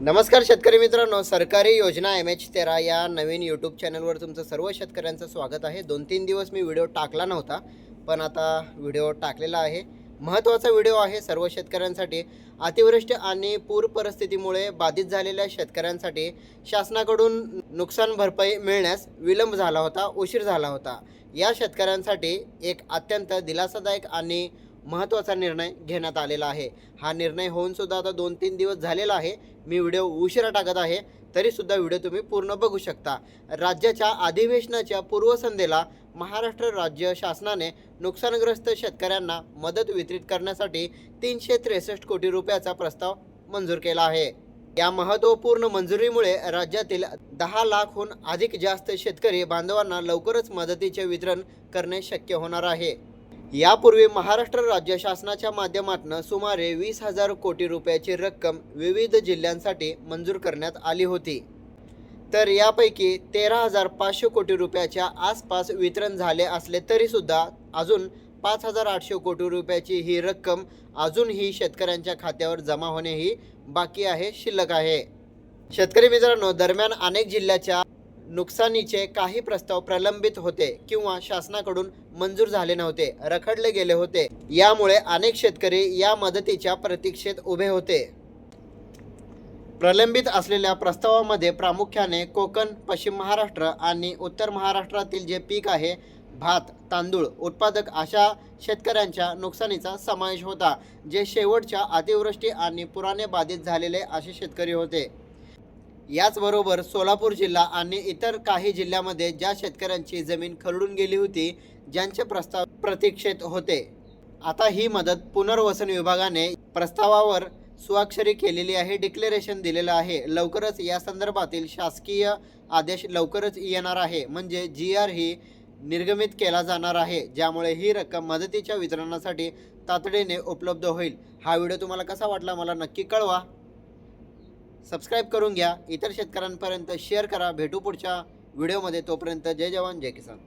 नमस्कार शेतकरी मित्रांनो सरकारी योजना एम एच तेरा या नवीन यूट्यूब चॅनलवर तुमचं सर्व शेतकऱ्यांचं स्वागत आहे. दोन तीन दिवस मी व्हिडिओ टाकला नव्हता पण आता व्हिडिओ टाकलेला आहे. महत्त्वाचा व्हिडिओ आहे सर्व शेतकऱ्यांसाठी. अतिवृष्टी आणि पूर परिस्थितीमुळे बाधित झालेल्या शेतकऱ्यांसाठी शासनाकडून नुकसान भरपाई मिळण्यास विलंब झाला होता उशीर झाला होता. या शेतकऱ्यांसाठी एक अत्यंत दिलासादायक आणि महत्त्वाचा निर्णय घेण्यात आलेला आहे. हा निर्णय होऊन सुद्धा आता दोन तीन दिवस झालेला आहे. मी व्हिडिओ उशिरा टाकत आहे. तरीसुद्धा व्हिडिओ तुम्ही पूर्ण बघू शकता. राज्याच्या अधिवेशनाच्या पूर्वसंध्येला महाराष्ट्र राज्य शासनाने नुकसानग्रस्त शेतकऱ्यांना मदत वितरित करण्यासाठी तीनशे त्रेसष्ट कोटी रुपयाचा प्रस्ताव मंजूर केला आहे. या महत्त्वपूर्ण मंजुरीमुळे राज्यातील दहा लाखहून अधिक जास्त शेतकरी बांधवांना लवकरच मदतीचे वितरण करणे शक्य होणार आहे. यापूर्वी महाराष्ट्र राज्य शासनाच्या माध्यमातून सुमारे वीस हजार कोटी रुपयाची रक्कम विविध जिल्ह्यांसाठी मंजूर करण्यात आली होती. तर यापैकी तेरा हजार पाचशे कोटी रुपयाच्या आसपास वितरण झाले असले तरीसुद्धा अजून पाच हजार आठशे कोटी रुपयाची ही रक्कम अजूनही शेतकऱ्यांच्या खात्यावर जमा होणे ही बाकी आहे शिल्लक आहे. शेतकरी मित्रांनो दरम्यान अनेक जिल्ह्याच्या नुकसानीचे काही प्रस्ताव प्रलंबित होते किंवा शासनाकडून मंजूर झाले नव्हते रखडले गेले होते. यामुळे अनेक शेतकरी या मदतीच्या प्रतीक्षेत उभे होते. प्रलंबित असलेल्या प्रस्तावामध्ये प्रामुख्याने कोकण पश्चिम महाराष्ट्र आणि उत्तर महाराष्ट्रातील जे पीक आहे भात तांदूळ उत्पादक अशा शेतकऱ्यांच्या नुकसानीचा समावेश होता जे शेवटच्या अतिवृष्टी आणि पुराने बाधित झालेले असे शेतकरी होते. याचबरोबर सोलापूर जिल्हा आणि इतर काही जिल्ह्यामध्ये ज्या शेतकऱ्यांची जमीन खरडून गेली होती ज्यांचे प्रस्ताव प्रतीक्षेत होते. आता ही मदत पुनर्वसन विभागाने प्रस्तावावर स्वाक्षरी केलेली आहे डिक्लेरेशन दिलेलं आहे. लवकरच या संदर्भातील शासकीय आदेश लवकरच येणार आहे. म्हणजे जी आर ही निर्गमित केला जाणार आहे ज्यामुळे ही रक्कम मदतीच्या वितरणासाठी तातडीने उपलब्ध होईल. हा व्हिडिओ तुम्हाला कसा वाटला मला नक्की कळवा. सबस्क्राईब करून घ्या. इतर शेतकऱ्यांपर्यंत शेअर करा. भेटू पुढच्या व्हिडिओमध्ये तोपर्यंत जय जवान जय किसान.